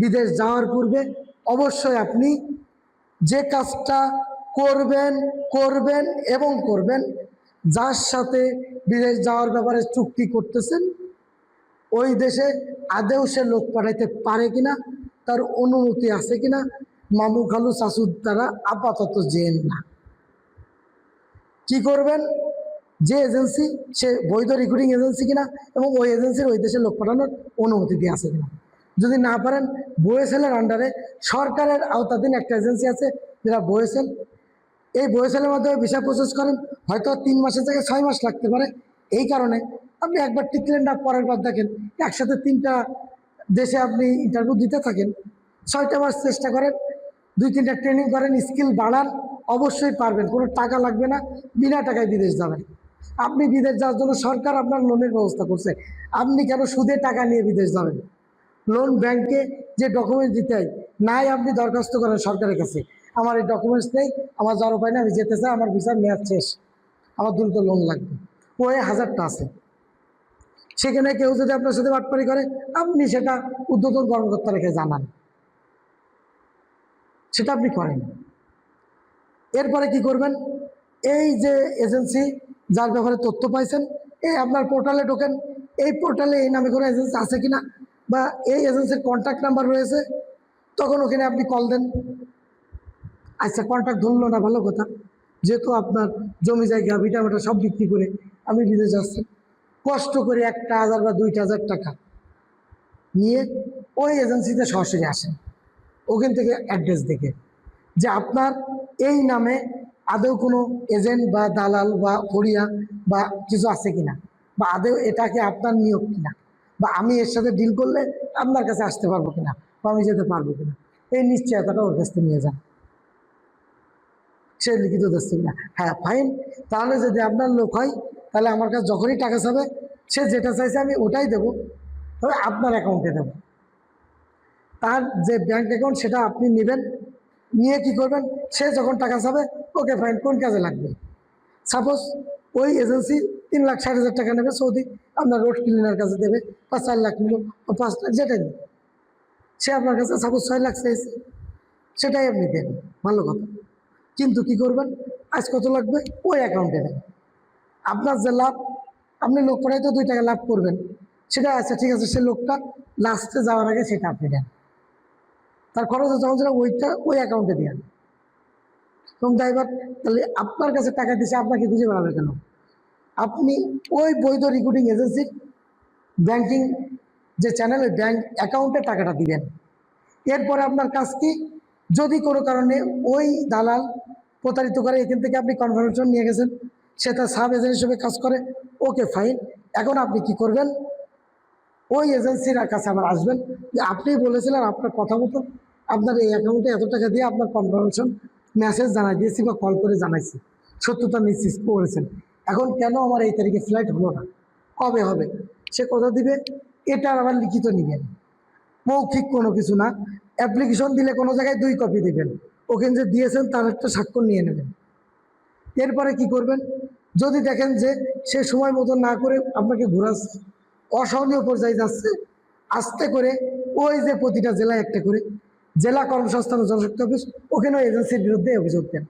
বিদেশ যাওয়ার পূর্বে অবশ্যই আপনি যে কাজটা করবেন করবেন এবং করবেন, যার সাথে বিদেশ যাওয়ার ব্যাপারে চুক্তি করতেছেন, ওই দেশে আদেও সে লোক পাঠাইতে পারে কিনা, তার অনুমতি আছে কিনা, মামু খালু শাশুর দ্বারা আপাতত জেন না। কি করবেন? যে এজেন্সি, সে বৈধ রিক্রুটিং এজেন্সি কিনা এবং ওই এজেন্সির ওই দেশে লোক পাঠানোর অনুমতি দিয়ে আছে কিনা। যদি না পারেন বয়েসেলের আন্ডারে সরকারের আওতাধীন একটা এজেন্সি আছে, যেটা বয়েসেল এই বয়েসেলের মাধ্যমে ভিসা প্রসেস করেন, হয়তো তিন মাসের থেকে ছয় মাস লাগতে পারে। এই কারণে আপনি একবার টিকলেন না পরের বার দেখেন, একসাথে তিনটা দেশে আপনি ইন্টারভিউ দিতে থাকেন। ছয়টা মাস চেষ্টা করেন, দুই তিনটা ট্রেনিং করেন স্কিল বাড়ান, অবশ্যই পারবেন, কোনো টাকা লাগবে না, বিনা টাকায় বিদেশ যাবেন। আপনি বিদেশ যাওয়ার জন্য সরকার আপনার লোনের ব্যবস্থা করছে। আপনি কেন সুদে টাকা নিয়ে বিদেশ যাবেন? লোন ব্যাংকে যে ডকুমেন্টস দিতে হয়, নাই আপনি দরখাস্ত করেন সরকারের কাছে। আমার এই ডকুমেন্টস নেই, আমার যাওয়ার উপায় নেই, আমি যেতে চাই, আমার ভিসার মেয়াদ শেষ। আমার দ্রুত লোন লাগবে। ওই হাজারটা আছে। সেখানে কেউ যদি আপনার সাথে বাটপারি করে, আপনি সেটা উদ্বোধন কর্মকর্তা রেখে জানান। সেটা আপনি করেন। এরপরে কি করবেন? এই যে এজেন্সি যার ব্যাপারে তথ্য পাইছেন, এই আপনার পোর্টালে ঢোকেন। এই পোর্টালে এই নামে কোনো এজেন্সি আছে কিনা বা এই এজেন্সির কন্ট্যাক্ট নাম্বার রয়েছে, তখন ওখানে আপনি কল দেন। আচ্ছা কন্ট্যাক্ট ধরলো না, ভালো কথা। যেহেতু আপনার জমি জায়গা ভিটামিটা সব বিক্রি করে আমি বিদেশ যাচ্ছি কষ্ট করে একটা হাজার বা দুইটা হাজার টাকা নিয়ে ওই এজেন্সিতে সরাসরি আসেন। ওখান থেকে অ্যাড্রেস দেখে। যে আপনার এই নামে আদৌ কোনো এজেন্ট বা দালাল বা ফরিয়া বা কিছু আছে কিনা? বা আদৌ এটাকে আপনার নিয়োগ কিনা? বা আমি এর সাথে ডিল করলে আপনার কাছে আসতে পারব কিনা বা আমি যেতে পারব কিনা? এই নিশ্চয়তাটা ওর কাছ থেকে নিয়ে যান। সে লিখিত দিচ্ছে কিনা? হ্যাঁ ফাইন তাহলে যদি আপনার লোক হয়, তাহলে আমার কাছে যখনই টাকা চাবে, সে যেটা চাইছে আমি ওটাই দেবো। তবে আপনার অ্যাকাউন্টে দেবো। তার যে ব্যাংক অ্যাকাউন্ট সেটা আপনি নেবেন। নিয়ে কি করবেন? সে যখন টাকা চাবে, ওকে ফাইন কোন কাজে লাগবে? সাপোজ ওই এজেন্সি তিন লাখ ষাট হাজার টাকা নেবে সৌদি, আপনার রোড ক্লিনার কাছে দেবে বা চার লাখ নিল বা পাঁচ লাখ যেটাই নেবে। সে আপনার কাছে সাপোজ ছয় লাখ চাইছে, সেটাই আপনি দেবেন, ভালো কথা। কিন্তু কি করবেন? আজ কত লাগবে? ওই অ্যাকাউন্টে দেবেন আপনার যে লাভ, আপনি লোক তো দুই টাকা লাভ করবেন। সেটা আচ্ছা ঠিক আছে, সে লোকটা লাস্টে যাওয়ার আগে সেটা আপনি দেন। তার খরচ যখন সেটা ওইটা, ওই অ্যাকাউন্টে দেন। এবং ড্রাইভার তাহলে আপনার কাছে টাকা দিছে, আপনাকে খুঁজে বেড়াবে কেন? আপনি ওই বৈধ রিক্রুটিং এজেন্সির ব্যাংকিং যে চ্যানেলে ব্যাংক অ্যাকাউন্টে টাকাটা দিবেন। এরপরে আপনার কাজ কি? যদি কোনো কারণে ওই দালাল প্রতারিত করে, এখান থেকে আপনি কনফার্মেশন নিয়ে গেছেন, সে তার সাব এজেন্ট হিসেবে কাজ করে ওকে ফাইন এখন আপনি কি করবেন? ওই এজেন্সির কাছে আবার আসবেন। আপনি বলেছিলেন আপনার কথা মতো আপনার এই অ্যাকাউন্টে এত টাকা দিয়ে আপনার কনফার্মেশন মেসেজ জানাই দিয়েছি বা কল করে জানাইছি। সত্যতা নিশ্চিত করেছেন। এখন কেন আমার এই তারিখে ফ্লাইট হলো না? কবে হবে? সে কথা দিবে এটার আবার লিখিত নেবেন মৌখিক কোনো কিছু না। অ্যাপ্লিকেশন দিলে কোনো জায়গায় দুই কপি দিবেন। ওখানে যে দিয়েছেন, তার একটা স্বাক্ষর নিয়ে নেবেন। এরপরে কি করবেন? যদি দেখেন যে সে সময় মতো না করে আপনাকে ঘোরাচ্ছে অসহনীয় পর্যায়ে যাচ্ছে, আস্তে করে ওই যে প্রতিটা জেলায় একটা করে জেলা কর্মসংস্থান জনশক্তি অফিস ওখানে এজেন্সির বিরুদ্ধে অভিযোগ দেন।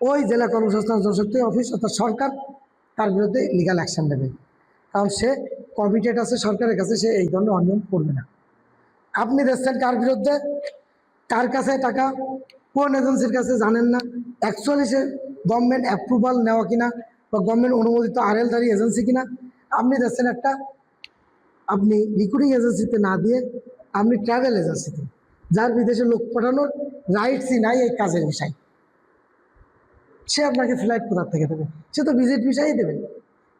ওই জেলা কর্মসংস্থান জনশক্তি অফিস অর্থাৎ সরকার তার বিরুদ্ধে লিগাল অ্যাকশন নেবে। কারণ সে কমিটেড আছে, সরকারের কাছে সে এই ধরনের অনিয়ম করবে না। আপনি দেখছেন কার বিরুদ্ধে? কার কাছে টাকা? কোন এজেন্সির কাছে জানেন না? অ্যাকচুয়ালি সে গভর্নমেন্ট অ্যাপ্রুভাল নেওয়া কিনা বা গভর্নমেন্ট অনুমোদিত আরএলধারী এজেন্সি কিনা? আপনি দেখছেন একটা, আপনি রিক্রুটিং এজেন্সিতে না দিয়ে আপনি ট্রাভেল এজেন্সিতে যার বিদেশে লোক পাঠানোর রাইটসই নাই এই কাজের বিষয়। সে আপনাকে ফ্লাইট কোথার থেকে দেবে। সে তো ভিজিট বিষয়ই দেবে।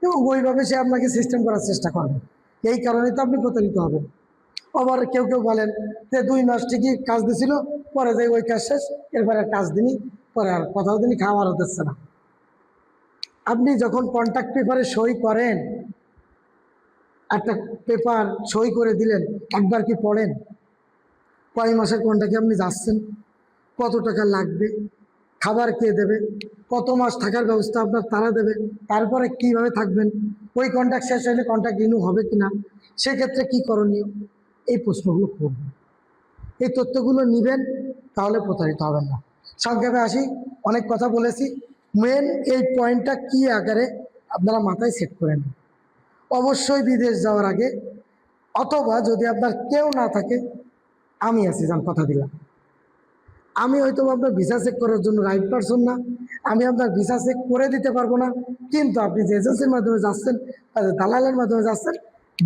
এবং ওইভাবে সে আপনাকে সিস্টেম করার চেষ্টা করবে। এই কারণে তো আপনি প্রতারিত হবেন। আবার কেউ কেউ বলেন যে দুই মাস ঠিকই কাজ দিছিল, পরে যাই ওই কাজ শেষ, এরপরে কাজ দিনই পরে আর কথাও দিনই খাওয়ারও দিচ্ছে না। আপনি যখন কন্ট্যাক্ট পেপারে সই করেন, একটা পেপার সই করে দিলেন, একবার কি পড়েন? কয় মাসের কোনটাকে আপনি যাচ্ছেন? কত টাকা লাগবে? খাবার কে দেবে? কত মাস থাকার ব্যবস্থা আপনার তারা দেবে তারপরে কীভাবে থাকবেন, ওই কন্ট্যাক্ট শেষ হলে কন্ট্যাক্ট রিনিউ হবে কি না সেক্ষেত্রে কি করণীয়, এই প্রশ্নগুলো করবেন এই তথ্যগুলো নেবেন, তাহলে প্রতারিত হবেন না। সংক্ষেপে আসি, অনেক কথা বলেছি মেন এই পয়েন্টটা কি আকারে আপনারা মাথায় সেট করে নেন। অবশ্যই বিদেশ যাওয়ার আগে, অথবা যদি আপনার কেউ না থাকে, আমি আছি যান কথা দিলাম। আমি হয়তো আপনার ভিসা চেক করার জন্য রাইট পারসন না। আমি আপনার ভিসা চেক করে দিতে পারব না। কিন্তু আপনি যে এজেন্সির মাধ্যমে যাচ্ছেন দালালের মাধ্যমে যাচ্ছেন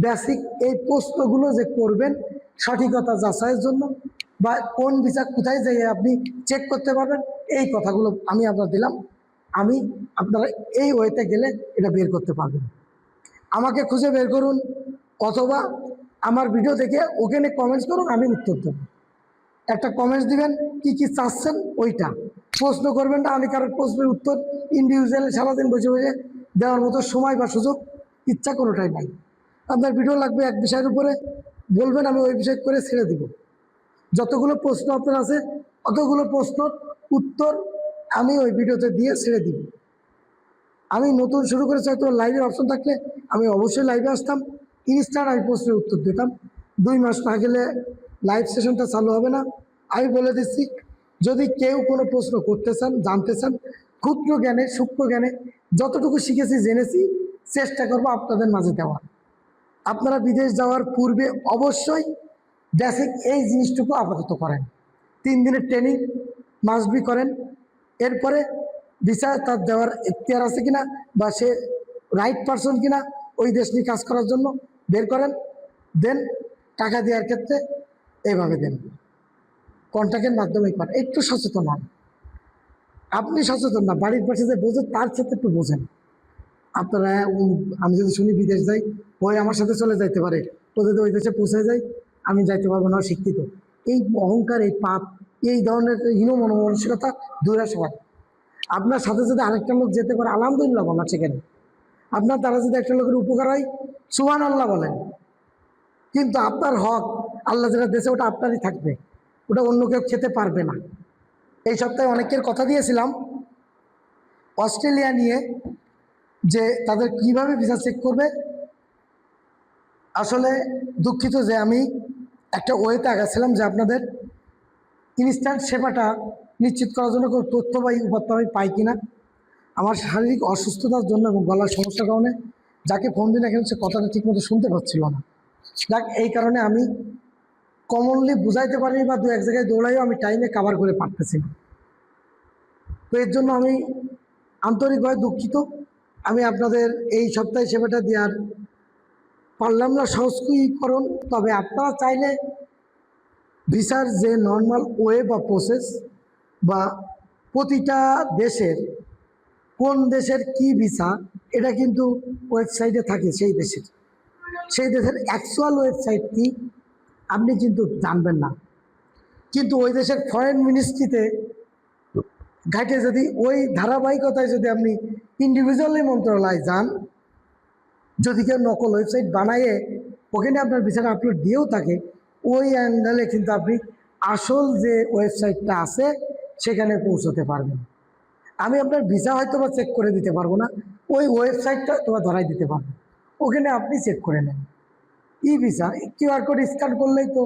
বেসিক এই প্রশ্নগুলো যে করবেন সঠিকতা যাচাইয়ের জন্য বা কোন ভিসা কোথায় যেয়ে আপনি চেক করতে পারবেন, এই কথাগুলো আমি আপনার দিলাম। আমি আপনারা এই ওয়েতে গেলে এটা বের করতে পারবেন। আমাকে খুঁজে বের করুন, অথবা আমার ভিডিও দেখে ওখানে কমেন্টস করুন, আমি উত্তর দেবো। একটা কমেন্টস দিবেন, কি কি চাচ্ছেন ওইটা। প্রশ্ন করবেন না, আমি কারোর প্রশ্নের উত্তর ইন্ডিভিজুয়ালি সারাদিন বসে বসে দেওয়ার মতো সময় বা সুযোগ ইচ্ছা কোনোটাই নাই। আপনার ভিডিও লাগবে এক বিষয়ের উপরে, বলবেন, আমি ওই বিষয় করে ছেড়ে দিব। যতগুলো প্রশ্ন আপনার আছে, অতগুলো প্রশ্ন উত্তর আমি ওই ভিডিওতে দিয়ে ছেড়ে দিব। আমি নতুন শুরু করেছি, হয়তো লাইভের অপশন থাকলে আমি অবশ্যই লাইভে আসতাম। ইনস্ট্যান্ট আমি প্রশ্নের উত্তর দিতাম। দুই মাস না গেলে লাইভ সেশনটা চালু হবে না। আমি বলে দিচ্ছি, যদি কেউ কোনো প্রশ্ন করতে চান, জানতে চান, ক্ষুদ্র জ্ঞানে, সূক্ষ্ম জ্ঞানে যতটুকু শিখেছি, জেনেছি, চেষ্টা করব আপনাদের মাঝে দেওয়ার। আপনারা বিদেশ যাওয়ার পূর্বে অবশ্যই বেসিক এই জিনিসটুকু আপাতত করেন। তিন দিনের ট্রেনিং মাস্ট বি করেন। এরপরে ভিসা তার দেওয়ার এখতিয়ার আছে কিনা বা সে রাইট পারসন কিনা, ওই দেশ নিয়ে কাজ করার জন্য বের করেন। দেন টাকা দেওয়ার ক্ষেত্রে এইভাবে দেন। কন্ট্যাক্টের মাধ্যমে করেন। একটু সচেতন হন। আপনি সচেতন না, বাড়ির পাশে যে বোঝেন তার সাথে একটু বোঝেন। আপনারা আমি যদি শুনি বিদেশ যাই ওই আমার সাথে চলে যাইতে পারে। ও যদি ওই দেশে পৌঁছে যায় আমি যাইতে পারব না শিক্ষিত। এই অহংকার, এই পাপ, এই ধরনের হীন মনোমানসিকতা দূরে সবাই আপনার সাথে যদি আরেকটা লোক যেতে পারে, আলহামদুলিল্লাহ বলা সেখানে আপনার দ্বারা যদি একটা লোকের উপকার হয় সুহান আল্লাহ বলেন। কিন্তু আপনার হক আল্লাহ যেটা দেশে ওটা আপনারই থাকবে। ওটা অন্য কেউ খেতে পারবে না। এই সপ্তাহে অনেকের কথা দিয়েছিলাম, অস্ট্রেলিয়া নিয়ে যে তাদের কীভাবে ভিসা চেক করবে। আসলে দুঃখিত যে আমি একটা ওয়েতে আগাছিলাম যে আপনাদের ইনস্ট্যান্ট সেবাটা নিশ্চিত করার জন্য কোনো তথ্য বা উপাত্ত আমি পাই কিনা। আমার শারীরিক অসুস্থতার জন্য এবং গলার সমস্যার কারণে যাকে ফোন দিন এখানে সে কথাটা ঠিকমতো শুনতে পাচ্ছিল না। যাক, এই কারণে আমি কমনলি বুঝাইতে পারিনি বা দু এক জায়গায় দৌড়াইও আমি টাইমে কাভার করে পারতেছি তো এর জন্য আমি আন্তরিকভাবে দুঃখিত। আমি আপনাদের এই সপ্তাহে সেবাটা দেওয়ার পারলাম না, সংস্কৃতিকরণ। তবে আপনারা চাইলে ভিসার যে নর্মাল ওয়ে বা প্রসেস বা প্রতিটা দেশের কোন দেশের কি ভিসা এটা কিন্তু ওয়েবসাইটে থাকে সেই দেশের। সেই দেশের অ্যাকচুয়াল ওয়েবসাইট কি আপনি কিন্তু জানবেন না। কিন্তু ওই দেশের ফরেন মিনিস্ট্রিতে ঘাটে যদি ওই ধারাবাহিকতায় যদি আপনি ইন্ডিভিজুয়ালি মন্ত্রণালয় যান, যদি কেউ নকল ওয়েবসাইট বানায়ে ওখানে আপনার ভিসাটা আপলোড দিয়েও থাকে, ওই অ্যাঙ্গেলে কিন্তু আপনি আসল যে ওয়েবসাইটটা আছে, সেখানে পৌঁছতে পারবেন। আমি আপনার ভিসা হয়তো বা চেক করে দিতে পারব না, ওই ওয়েবসাইটটা তোমার ধরাই দিতে পারব। ওখানে আপনি চেক করে নেন। E visa QR code scan করলেই তো